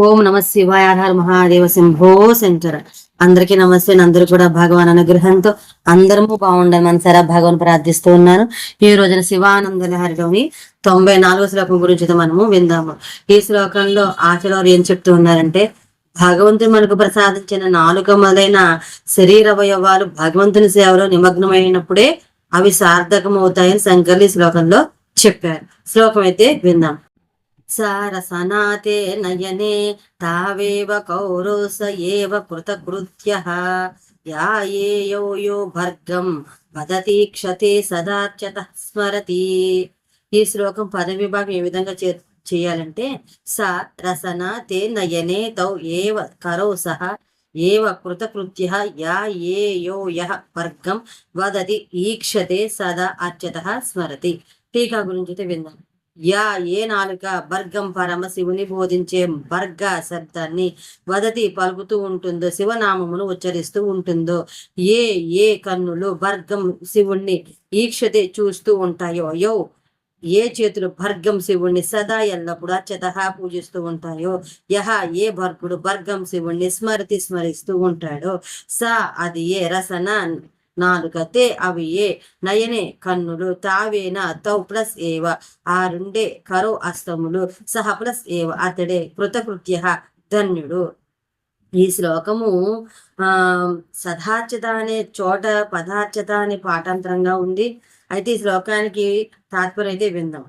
ఓం నమ శివాయ మహాదేవ శంభో శంకర. అందరికీ నమస్తే అందరూ కూడా భగవాన్ అనుగ్రహంతో అందరము బాగుండాలి మనసారా భగవాన్ ప్రార్థిస్తూ ఉన్నాను. ఈ రోజున శివానంద హరిలోని తొంభై నాలుగో శ్లోకం గురించి మనము విందాము. ఈ శ్లోకంలో ఆచరవారు ఏం చెప్తూ ఉన్నారంటే భగవంతుడు మనకు ప్రసాదించిన నాలుగు మొదలైన శరీర అవయవాలు భగవంతుని సేవలో నిమగ్నమైనప్పుడే అవి సార్థకమవుతాయని శంకర్లు ఈ శ్లోకంలో చెప్పారు. శ్లోకం అయితే విందాం. సారసనాతే నయనే తావేవ కౌరోస ఏవ కృతకృత్య యాయేయో యో భర్గం వదతి క్షతే సదార్చత స్మరతి ఈ శ్లోకం పద విభాగం ఏ విధంగా చే చేయాలంటే స రసన తే నయనే తౌ ఏవ కరో సహ ఏవ కృతకృత్య యా ఏ యో యహ వర్గం వదతి ఈక్షతే సదా అర్చత స్మరతి. టీకా గురించి అయితే విందాం. యా ఏ నాలుక భర్గం పరమశివుని బోధించే భర్గ శబ్దాన్ని వదతి పలుకుతూ ఉంటుందో శివనామమును ఉచ్చరిస్తూ ఉంటుందో ఏ ఏ కన్నులు భర్గం శివుణ్ణి ఈక్షతే చూస్తూ ఉంటాయో యో ఏ చేతులు భర్గం శివుణ్ణి సదా ఎల్లప్పుడు అచ్చత పూజిస్తూ ఉంటాయో యహ ఏ భర్గుడు భర్గం శివుణ్ణి స్మరితి స్మరిస్తూ ఉంటాడో స అది ఏ రసన నాలుగతే అవియే. అవి ఏ నయనే కన్నులు తావేన తౌ ప్లస్ ఏవ. ఆ రెండే కరో అస్తములు సహ ప్లస్ ఏవ. అతడే కృతకృత్య. ధన్యుడు. ఈ శ్లోకము ఆ సదార్చత అనే చోట పదార్చత అనే పాఠాంతరంగా ఉంది. అయితే ఈ శ్లోకానికి తాత్పర్యం అయితే విందాం.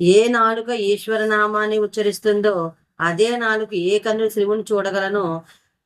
ఏ నాలుక ఈశ్వర నామాన్ని ఉచ్చరిస్తుందో అదే నాలుక ఏ కన్నులు శివుని చూడగలనో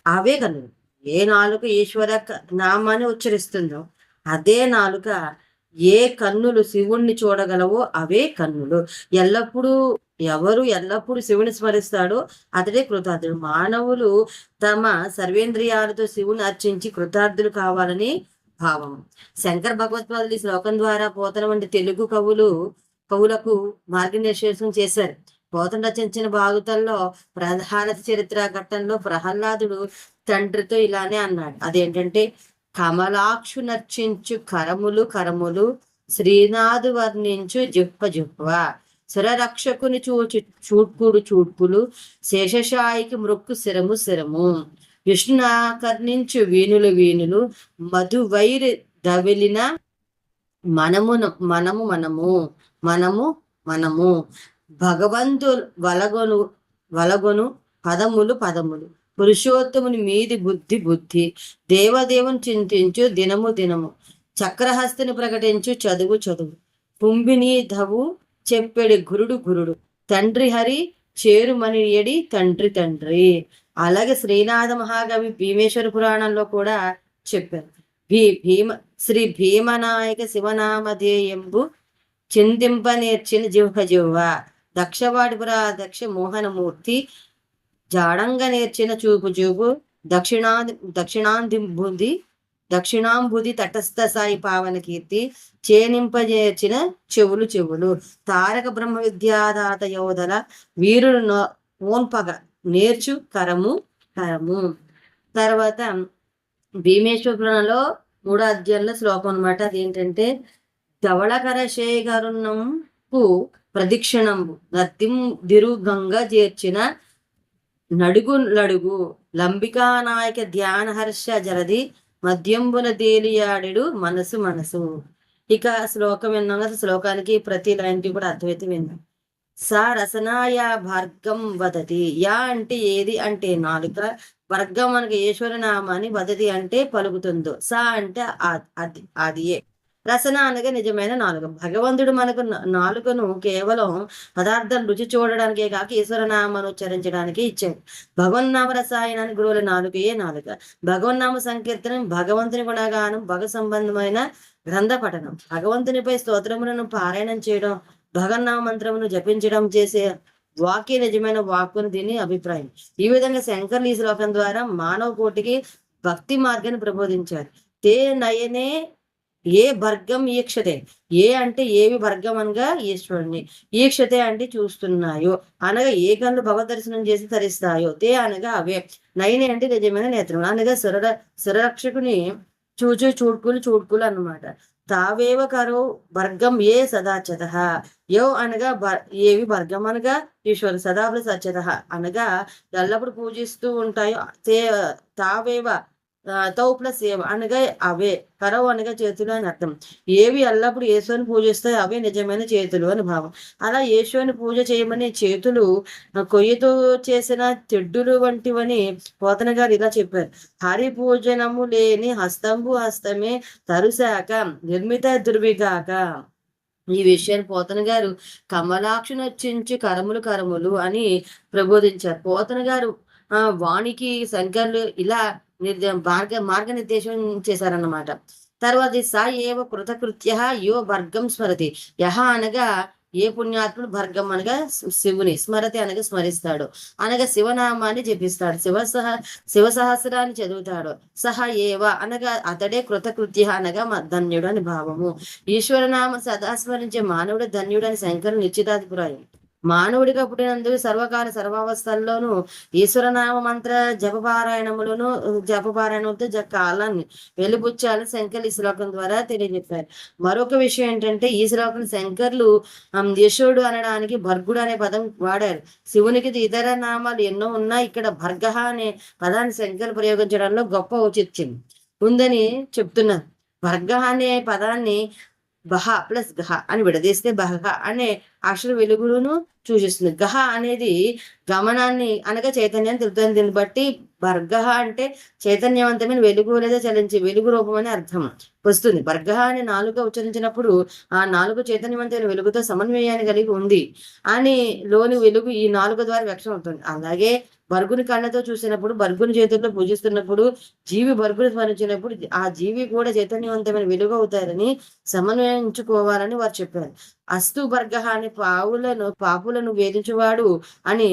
అవే కన్నులు. ఏ నాలుక ఈశ్వర నామాన్ని ఉచ్చరిస్తుందో అదే నాలుక ఏ కన్నులు శివుణ్ణి చూడగలవో అవే కన్నులు. ఎల్లప్పుడూ ఎవరు ఎల్లప్పుడూ శివుని స్మరిస్తాడో అతడే కృతార్థుడు. మానవులు తమ సర్వేంద్రియాలతో శివుని అర్చించి కృతార్థులు కావాలని భావం. శంకర భగవత్పాదులు ఈ శ్లోకం ద్వారా పోతన వంటి తెలుగు కవులు కవులకు మార్గనిర్దేశం చేశారు. పోతన రచించిన బాగుతల్లో ప్రధాన చరిత్ర ఘట్టంలో ప్రహ్లాదుడు తండ్రితో ఇలానే అన్నాడు. అదేంటంటే కమలాక్షు నర్చించు కరములు కరములు శ్రీనాథు వర్ణించు జుప్ప జుప్ప సురరక్షకుని చూచు చూడ్కుడు చూడ్కులు శేషశాయికి మృక్కు శిరము శిరము. విష్ణుకర్ణించు వీణులు వీణులు మధువైరి దవిలిన మనమును మనము మనము మనము మనము. భగవంతు వలగొను వలగొను పదములు పదములు. పురుషోత్తముని మీది బుద్ధి బుద్ధి. దేవదేవుని చింతించు దినము దినము. చక్రహస్తిని ప్రకటించు చదువు చదువు. పుంబిని ధవు చెప్పెడి గురుడు గురుడు. తండ్రి హరి చేరుమనియడి తండ్రి తండ్రి. అలాగే శ్రీనాథ మహాకవి భీమేశ్వర పురాణంలో కూడా చెప్పారు. భీ భీమ శ్రీ భీమనాయక శివనామధేయంబు చింతింప నేర్చిన జిహ్వ జిహ్వ. దక్షవాడిపురా దక్ష మోహనమూర్తి జాడంగా నేర్చిన చూపు చూపు దక్షిణా దక్షిణాంబుది దక్షిణాంబుది తటస్థ సాయి పావన కీర్తి చేనింపజేర్చిన చెవులు చెవులు. తారక బ్రహ్మ విద్యాదాత యోధల వీరుడు నో- ఓన్పగ నేర్చు కరము కరము. తర్వాత భీమేశ్వర మూడో అధ్యాయంలో శ్లోకం అనమాట అదేంటంటే ధవళకర శేఖరుణంపు ప్రదక్షిణంబు నత్తిం దిరుగంగా చేర్చిన నడుగు నడుగు లంబికా నాయక ధ్యాన హర్ష జలది మద్యంబున తేలియాడెడు మనసు మనసు. ఇక శ్లోకం విన్నాం కదా శ్లోకానికి ప్రతి లైన్కి కూడా అర్థమైతే విన్నాం సా రసనాయా భార్గం వదతి. యా అంటే ఏది అంటే నాలుక. వర్గం మనకి ఈశ్వర నామాన్ని వదతి అంటే పలుకుతుందో. సా అంటే అది అదియే రసన అనగా నిజమైన నాలుక భగవంతుడు మనకు నా- నాలుకను కేవలం పదార్థం రుచి చూడడానికే కాక ఈశ్వర ఉచ్చరించడానికి ఇచ్చాడు. భగవన్నామ రసాయనాన్ని గురువుల నాలుకయే నాలుక భగవన్నామ సంకీర్తనం భగవంతుని గుణగానం భగ సంబంధమైన గ్రంథ పఠనం. భగవంతునిపై స్తోత్రములను పారాయణం చేయడం భగవన్నామ మంత్రమును జపించడం చేసే వాక్య నిజమైన వాక్కుని దీని అభిప్రాయం. ఈ విధంగా శంకర్లు ఈ శ్లోకం ద్వారా మానవ కోటికి భక్తి మార్గాన్ని ప్రబోధించారు. తే నయనే ఏ భర్గం ఈక్షతే? ఏ అంటే ఏవి భర్గం అనగా ఈశ్వరుని ఈక్షతే అంటే చూస్తున్నాయో. అనగా ఏ కళ్ళు భగవద్ దర్శనం చేసి తరిస్తాయో. తే అనగా అవే. నయనే అంటే నిజమైన నేత్రం. అనగా సుర సురరక్షకుని చూచు చూడ్కులు చూడ్కులు అన్నమాట. తావేవ కరో భర్గం ఏ సదాచత? యో అనగా ఏవి భర్గం అనగా ఈశ్వరు సదాపుల సత్యత అనగా ఎల్లప్పుడు పూజిస్తూ ఉంటాయో. తే తావేవ తౌ ప్లస్ ఏవ అనగా అవే. కరవు అనగా చేతులు అని అర్థం. ఏవి ఎల్లప్పుడు యేసుని పూజిస్తాయి అవే నిజమైన చేతులు అని భావం. అలా యేసుని పూజ చేయమని చేతులు కొయ్యతో చేసిన తెడ్డులు వంటివని పోతన గారు ఇలా చెప్పారు. హరి పూజనము లేని హస్తంబు హస్తమే తరుశాక నిర్మిత దుర్విగాక ఈ విషయాన్ని పోతన గారు కమలాక్షి నచ్చించి కరములు కరములు అని ప్రబోధించారు. పోతన గారు వాణికి శంకర్లు ఇలా నిర్ద మార్గ మార్గనిర్దేశం చేశారన్నమాట. తర్వాత సా ఏవ కృతకృత్య యో భర్గం స్మరతి. యహ అనగా ఏ పుణ్యాత్ముడు భర్గం అనగా శివుని స్మరతి అనగా స్మరిస్తాడు. అనగా శివనామాన్ని జపిస్తాడు. శివ సహ శివ సహస్రాన్ని చదువుతాడు. సహ ఏవ అనగా అతడే కృతకృత్య అనగా మ- ధన్యుడు అని భావము. ఈశ్వరనామ సదా స్మరించే మానవుడు ధన్యుడు అని శంకరు నిశ్చితాధిప్రాయం. మానవుడిగా పుట్టినందుకు సర్వకాల సర్వావస్థల్లోనూ ఈశ్వరనామ మంత్ర జపపారాయణములను జపపారాయణంతో కాలాన్ని వెలుబుచ్చాలని శంకర్లు ఈ శ్లోకం ద్వారా తెలియజెప్పారు. మరొక విషయం ఏంటంటే ఈ శ్లోకం శంకర్లు యశోడు అనడానికి భర్గుడు అనే పదం వాడారు. శివునికి ఇతర నామాలు ఎన్నో ఉన్నా ఇక్కడ భర్గ అనే పదాన్ని శంకర్లు ప్రయోగించడంలో గొప్ప ఔచిత్యం. ఉందని చెప్తున్నారు. భర్గ అనే పదాన్ని బహ ప్లస్ గహ అని విడదీస్తే బహ అనే అక్షర వెలుగులను సూచిస్తుంది గహ అనేది గమనాన్ని అనగా చైతన్యాన్ని తెలుపుతుంది. దీన్ని బట్టి బర్గహ అంటే చైతన్యవంతమైన వెలుగు లేదా చలించే వెలుగు రూపం అని అర్థం. వస్తుంది. బర్గహ అనే నాలుక ఉచ్చరించినప్పుడు ఆ నాలుగు చైతన్యవంతమైన వెలుగుతో సమన్వయాన్ని కలిగి ఉంది అని లోని వెలుగు ఈ నాలుగు ద్వారా వ్యక్తం అవుతుంది అలాగే బర్గుని కళ్ళతో చూసినప్పుడు బర్గుని చేతుల్లో పూజిస్తున్నప్పుడు జీవి బరుగుని స్మరించినప్పుడు ఆ జీవి కూడా చైతన్యవంతమైన వెలుగు అవుతారని సమన్వయించుకోవాలని వారు చెప్పారు. అస్తు బర్గ అని పావులను పాపులను వేధించువాడు అని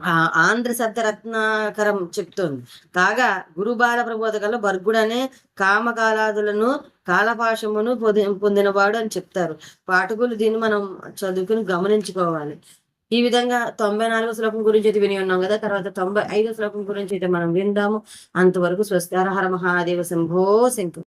ఆ ఆంధ్ర శబ్దరత్నాకరం చెప్తోంది. కాగా గురుబాల ప్రబోధకల్లో బర్గుడనే అనే కామకాలాదులను కాలపాశమును పొంది పొందినవాడు అని చెప్తారు. పాఠకులు దీన్ని మనం చదువుకుని గమనించుకోవాలి. ఈ విధంగా తొంభై నాలుగో శ్లోకం గురించి అయితే విని ఉన్నాం కదా తర్వాత తొంభై ఐదో శ్లోకం గురించి అయితే మనం విందాము. అంతవరకు స్వస్తి హర మహాదేవ శంభో శంకర్